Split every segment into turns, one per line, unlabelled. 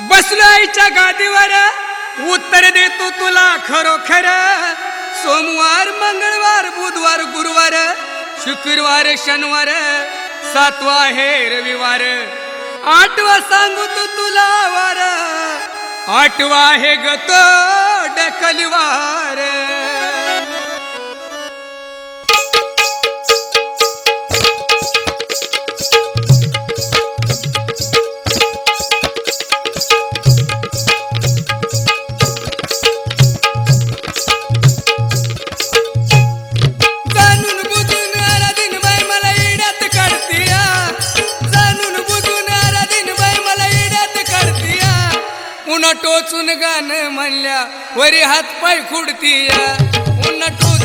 बसलो आईच्या गादीवर. उत्तर देतो तुला खरोखर. सोमवार मंगळवार बुधवार गुरुवार शुक्रवार शनिवार सातवा आहे रविवार. आठवा सांगू तुला वार. आठवा आहे ग तो डकलवार पुन्हा गाणं म्हणल्या वरी हात पाय खुडतीया. पुन्हा टू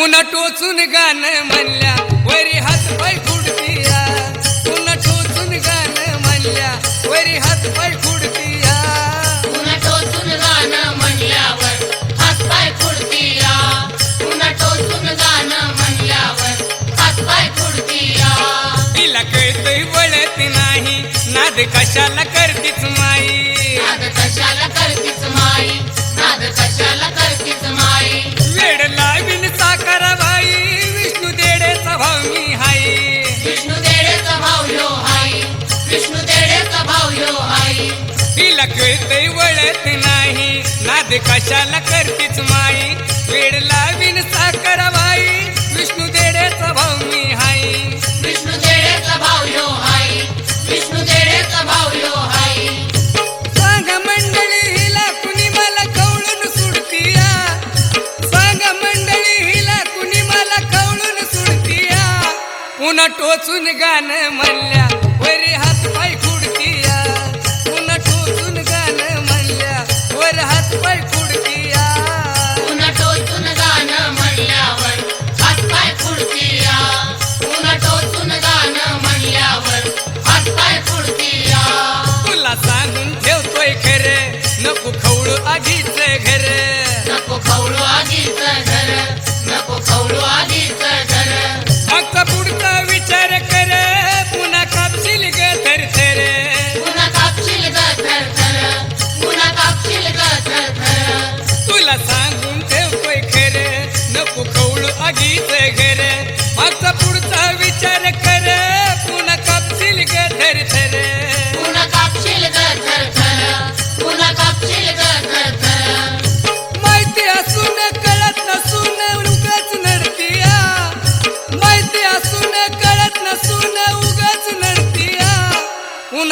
पुन्हा टोचून गाणं
म्हणल्या. वरी हात पाय खुडतीया. पुन्हा टोचून गाणं म्हणल्या. वरी हात पाय खुडतीया.
पुन्हा टोचून गाणं म्हणल्यावर हात पाय फुडतीया पुन्हा टोचून गाणं म्हणल्यावर हात पाय फुडतीया
तिला कळतय वळत नाही. नाद कशाला करतीच माई?
नाद कशाला करतीच माई? नाद कशाला करतीच
कळतय वळत नाही. नाद कशाला करतीच माई? वेड लावीन साखर बाई. विष्णू देडेचा भाऊ मी हाय
विष्णू भाऊ ह्यो हाई. विष्णू भाऊ हाई.
सांगा मंडळी हिला कुणी मला कवळून सुडतीया? सांगा मंडळी हिला कुणी मला कवळून सुडतीया? पुन्हा टोचून गाणं म्हणल्या नको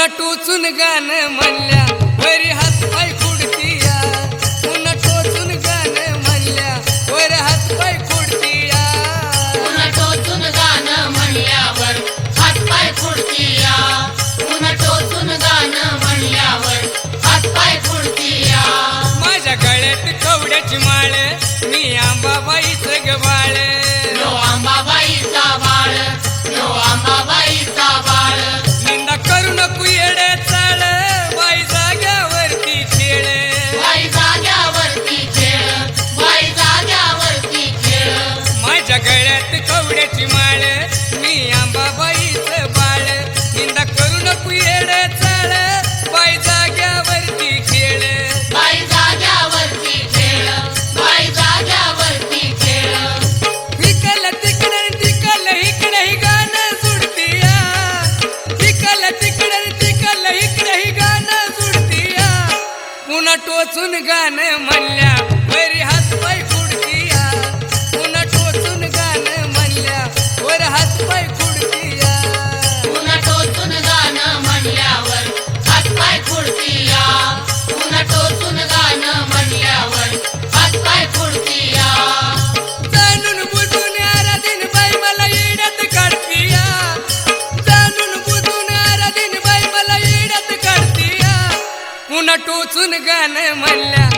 टोचून गाणं म्हणल्या वरी गळ्यात कवड्याची माळ. मी आंबाबाईचं
बाळ.
निंदा करू नको येडे चाळ. बाई जाग्यावरती खेळ.
बाई जाग्यावरती खेळ. बाई जाग्यावरती खेळ.
विकल तिकडे तिकल इकडे ही गाणं सुडतीया. विकल तिकडे तिकल इकडे ही गाणं सुडतीया. पुन्हा टोचून गाणं म्हणल्या पुन्हा टोचून गाणं म्हणल्या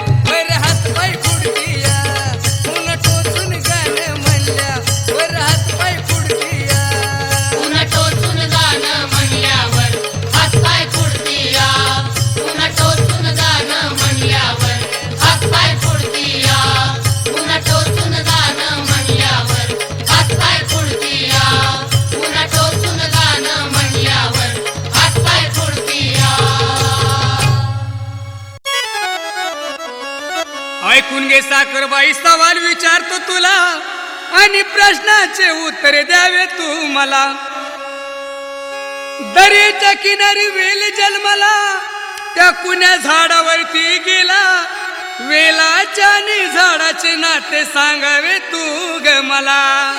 ऐकून घे साखरबाई सवाल विचारतो तुला. आणि प्रश्नाचे उत्तरे द्यावे तू मला. दरीच्या किनारी वेल जन्मला त्या कुण्या झाडावरती गेला. वेलाच्या आणि झाडाचे नाते सांगावे तू ग मला.